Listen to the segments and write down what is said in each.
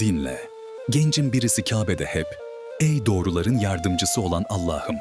Dinle. Gencin birisi Kabe'de hep, Ey doğruların yardımcısı olan Allah'ım,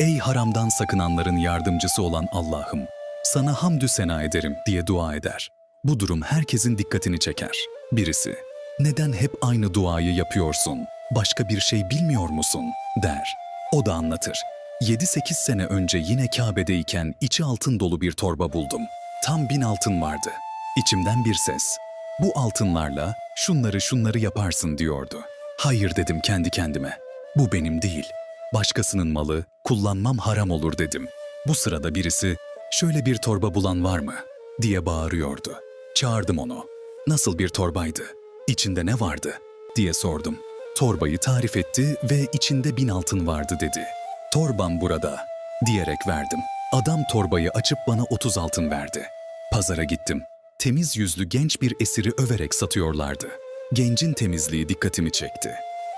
ey haramdan sakınanların yardımcısı olan Allah'ım, sana hamdü sena ederim diye dua eder. Bu durum herkesin dikkatini çeker. Birisi, neden hep aynı duayı yapıyorsun, başka bir şey bilmiyor musun, der. O da anlatır. 7-8 sene önce yine Kabe'deyken içi altın dolu bir torba buldum. Tam bin altın vardı. İçimden bir ses. Bu altınlarla şunları şunları yaparsın diyordu. Hayır dedim kendi kendime. Bu benim değil. Başkasının malı, kullanmam haram olur dedim. Bu sırada birisi, şöyle bir torba bulan var mı? diye bağırıyordu. Çağırdım onu. Nasıl bir torbaydı? İçinde ne vardı? diye sordum. Torbayı tarif etti ve içinde bin altın vardı dedi. Torbam burada diyerek verdim. Adam torbayı açıp bana 30 altın verdi. Pazara gittim. Temiz yüzlü genç bir esiri överek satıyorlardı. Gencin temizliği dikkatimi çekti.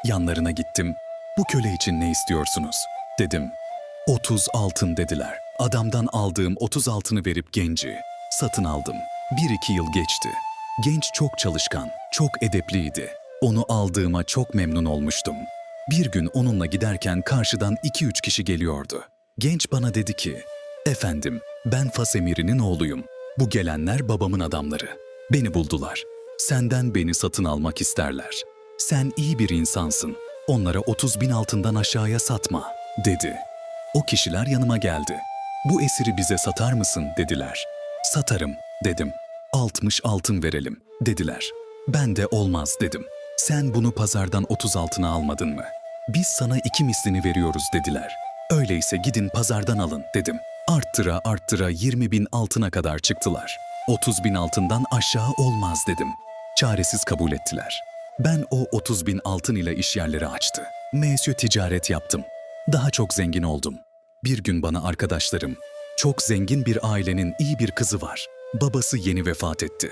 Yanlarına gittim. Bu köle için ne istiyorsunuz? Dedim. 30 altın dediler. Adamdan aldığım 30 altını verip genci satın aldım. Bir iki yıl geçti. Genç çok çalışkan, çok edepliydi. Onu aldığıma çok memnun olmuştum. Bir gün onunla giderken karşıdan iki üç kişi geliyordu. Genç bana dedi ki, Efendim, ben Fas emirinin oğluyum. Bu gelenler babamın adamları. Beni buldular. Senden beni satın almak isterler. Sen iyi bir insansın. Onlara 30 bin altından aşağıya satma, dedi. O kişiler yanıma geldi. Bu esiri bize satar mısın dediler. Satarım dedim. 60 altın verelim dediler. Ben de olmaz dedim. Sen bunu pazardan 30 altına almadın mı? Biz sana iki mislini veriyoruz dediler. Öyleyse gidin pazardan alın dedim. Arttıra arttıra 20 bin altına kadar çıktılar. 30 bin altından aşağı olmaz dedim. Çaresiz kabul ettiler. Ben o 30 bin altın ile iş yerleri açtı. Mesyo ticaret yaptım. Daha çok zengin oldum. Bir gün bana arkadaşlarım, çok zengin bir ailenin iyi bir kızı var. Babası yeni vefat etti.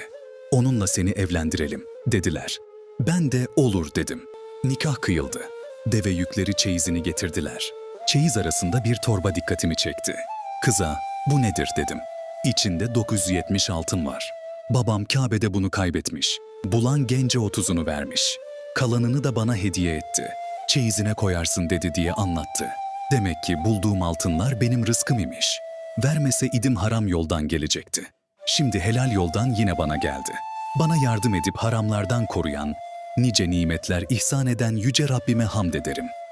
Onunla seni evlendirelim dediler. Ben de olur dedim. Nikah kıyıldı. Deve yükleri çeyizini getirdiler. Çeyiz arasında bir torba dikkatimi çekti. Kıza bu nedir dedim. İçinde 970 altın var. Babam Kabe'de bunu kaybetmiş. Bulan gence otuzunu vermiş. Kalanını da bana hediye etti. Çeyizine koyarsın dedi diye anlattı. Demek ki bulduğum altınlar benim rızkım imiş. Vermese idim haram yoldan gelecekti. Şimdi helal yoldan yine bana geldi. Bana yardım edip haramlardan koruyan, nice nimetler ihsan eden yüce Rabbime hamd ederim.''